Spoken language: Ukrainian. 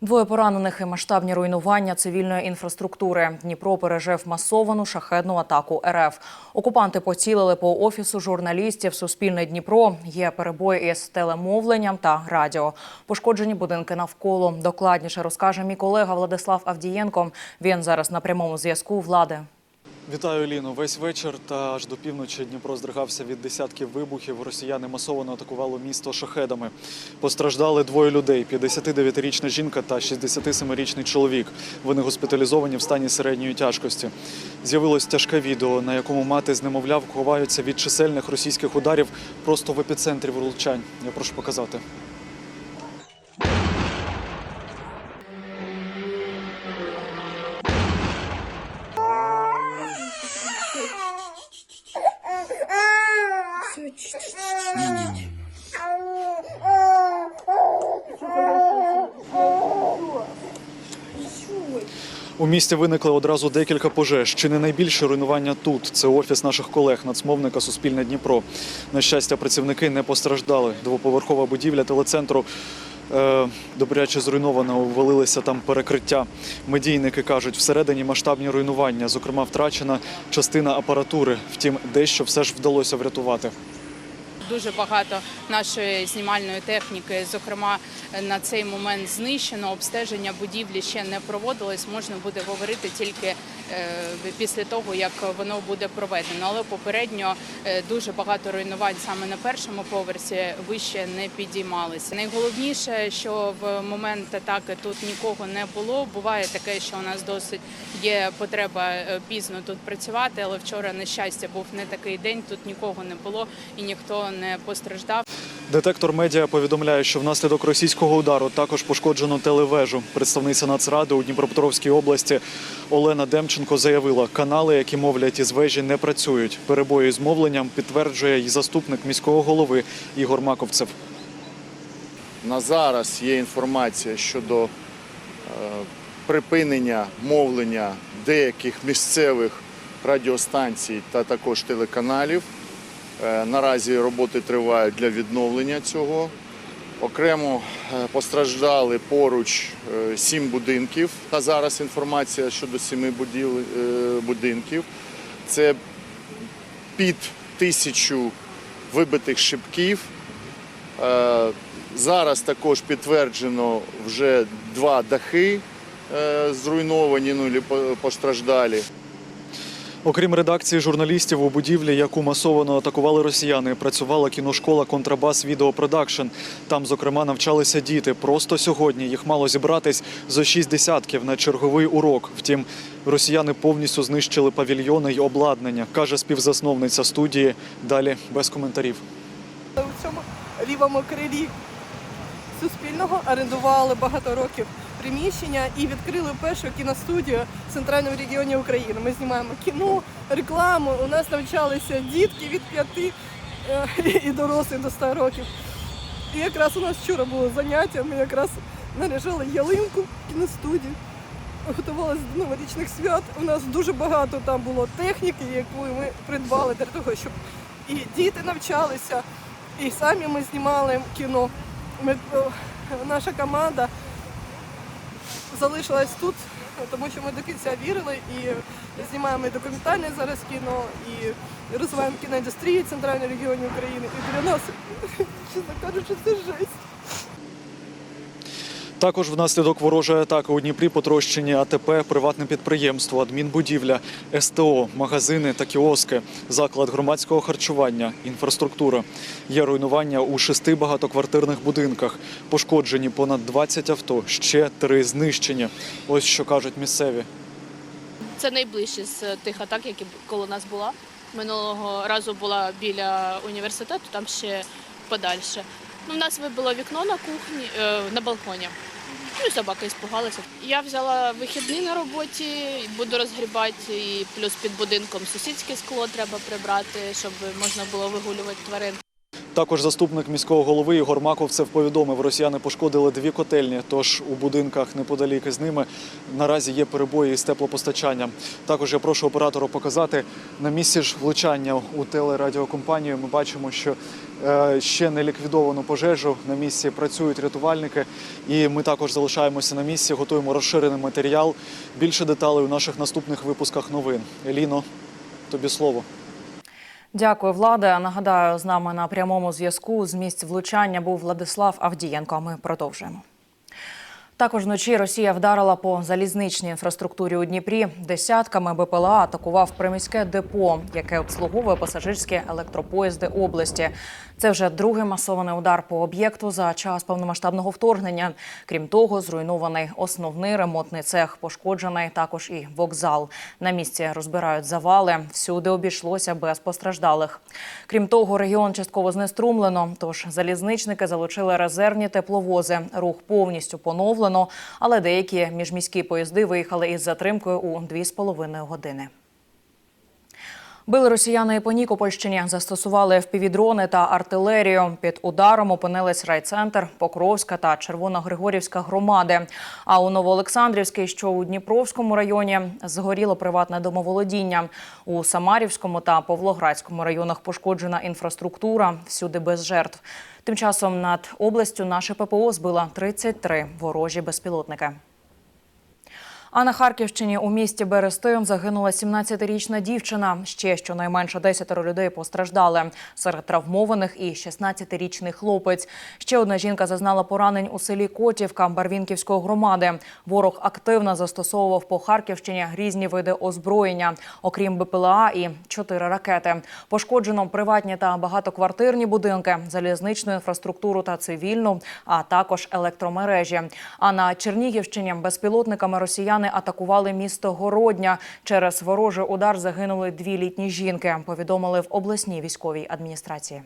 Двоє поранених і масштабні руйнування цивільної інфраструктури. Дніпро пережив масовану шахедну атаку РФ. Окупанти поцілили по офісу журналістів Суспільне Дніпро. Є перебої із телемовленням та радіо. Пошкоджені будинки навколо. Докладніше розкаже мій колега Владислав Авдієнко. Він зараз на прямому зв'язку влади. Вітаю Ліно. Весь вечір та аж до півночі Дніпро здригався від десятків вибухів. Росіяни масово атакували місто шахедами. Постраждали двоє людей: – 59-річна жінка та 67-річний чоловік. Вони госпіталізовані в стані середньої тяжкості. З'явилось тяжке відео, на якому мати з немовля ховаються від чисельних російських ударів просто в епіцентрі влучань. Я прошу показати. У місті виникли одразу декілька пожеж. Чи не найбільше руйнування тут? Це офіс наших колег, нацмовника Суспільне Дніпро. На щастя, працівники не постраждали. Двоповерхова будівля телецентру е, добряче зруйнована. Увалилися там перекриття. Медійники кажуть, всередині масштабні руйнування. Зокрема, втрачена частина апаратури. Втім, дещо все ж вдалося врятувати. Дуже багато нашої знімальної техніки, зокрема на цей момент знищено. Обстеження будівлі ще не проводилось. Можна буде говорити тільки е, після того, як воно буде проведено. Але попередньо е, дуже багато руйнувань саме на першому поверсі вище не підіймалися. Найголовніше, що в момент атаки тут нікого не було. Буває таке, що у нас досить є потреба е, пізно тут працювати, але вчора, на щастя, був не такий день. Тут нікого не було і ніхто не постраждав. Детектор медіа повідомляє, що внаслідок російського удару також пошкоджено телевежу. Представниця Нацради у Дніпропетровській області Олена Демченко заявила, канали, які мовлять із вежі, не працюють. Перебої з мовленням підтверджує і заступник міського голови Ігор Маковцев. На зараз є інформація щодо е, припинення мовлення деяких місцевих радіостанцій та також телеканалів. Е, Наразі роботи тривають для відновлення цього. Окремо е, постраждали поруч е, сім будинків. Та зараз інформація щодо сіми будинків. Це під тисячу вибитих шибків. Зараз також підтверджено вже два дахи зруйновані, ну і постраждалі. Окрім редакції журналістів у будівлі, яку масово атакували росіяни, працювала кіношкола Контрабас Відеопродакшн. Там, зокрема, навчалися діти. Просто сьогодні їх мало зібратись зо шість десятків на черговий урок. Втім, росіяни повністю знищили павільйони й обладнання, каже співзасновниця студії. Далі без коментарів. У цьому лівому крилі Суспільного орендували багато років приміщення і відкрили першу кіностудію в центральному регіоні України. Ми знімаємо кіно, рекламу. У нас навчалися дітки від 5 е, і дорослі до 100 років. І якраз у нас вчора було заняття, ми якраз наряжали ялинку в кіностудії. Готувалися до новорічних свят. У нас дуже багато там було техніки, яку ми придбали для того, щоб і діти навчалися, і самі ми знімали кіно. Ми, е, наша команда залишилась тут, тому що ми до кінця вірили і знімаємо і документальне зараз кіно, і розвиваємо кіноіндустрію центральної регіону України. І для нас, чесно кажучи, це жесть. Також внаслідок ворожої атаки у Дніпрі потрощені АТП, приватне підприємство, адмінбудівля, СТО, магазини та кіоски, заклад громадського харчування, інфраструктура. Є руйнування у шести багатоквартирних будинках. Пошкоджені понад 20 авто, ще три знищені. Ось що кажуть місцеві. Це найближче з тих атак, які коло нас була. Минулого разу була біля університету, там ще подальше. Ну, в нас вибило вікно на кухні, е, на балконі. Ну собака іспугалася. Я взяла вихідні на роботі, буду розгрібати, і плюс під будинком сусідське скло треба прибрати, щоб можна було вигулювати тварин. Також заступник міського голови Ігор Маковцев повідомив, росіяни пошкодили дві котельні, тож у будинках неподалік з ними наразі є перебої із теплопостачанням. Також я прошу оператора показати на місці ж влучання у телерадіокомпанію. Ми бачимо, що е, ще не ліквідовано пожежу. На місці працюють рятувальники, і ми також залишаємося на місці, готуємо розширений матеріал. Більше деталей у наших наступних випусках новин. Еліно, тобі слово. Дякую, влада. Нагадаю, з нами на прямому зв'язку з місць влучання був Владислав Авдієнко. Ми продовжуємо. Також вночі Росія вдарила по залізничній інфраструктурі у Дніпрі. Десятками БПЛА атакував приміське депо, яке обслуговує пасажирські електропоїзди області. Це вже другий масований удар по об'єкту за час повномасштабного вторгнення. Крім того, зруйнований основний ремонтний цех, пошкоджений також і вокзал. На місці розбирають завали. Всюди обійшлося без постраждалих. Крім того, регіон частково знеструмлено. Тож залізничники залучили резервні тепловози. Рух повністю поновлено, але деякі міжміські поїзди виїхали із затримкою у 2,5 години. Били росіяни по Нікопольщині, застосували впівдрони та артилерію. Під ударом опинились райцентр, Покровська та Червоногригорівська громади. А у Новоолександрівській, що у Дніпровському районі, згоріло приватне домоволодіння. У Самарівському та Павлоградському районах пошкоджена інфраструктура, всюди без жертв. Тим часом над областю наше ППО збила 33 ворожі безпілотники. А на Харківщині у місті Берестин загинула 17-річна дівчина. Ще щонайменше 10 людей постраждали. Серед травмованих і 16-річний хлопець. Ще одна жінка зазнала поранень у селі Котівка Барвінківської громади. Ворог активно застосовував по Харківщині різні види озброєння, окрім БПЛА і чотири ракети. Пошкоджено приватні та багатоквартирні будинки, залізничну інфраструктуру та цивільну, а також електромережі. А на Чернігівщині безпілотниками росіяни атакували місто Городня. Через ворожий удар загинули дві літні жінки. Повідомили в обласній військовій адміністрації.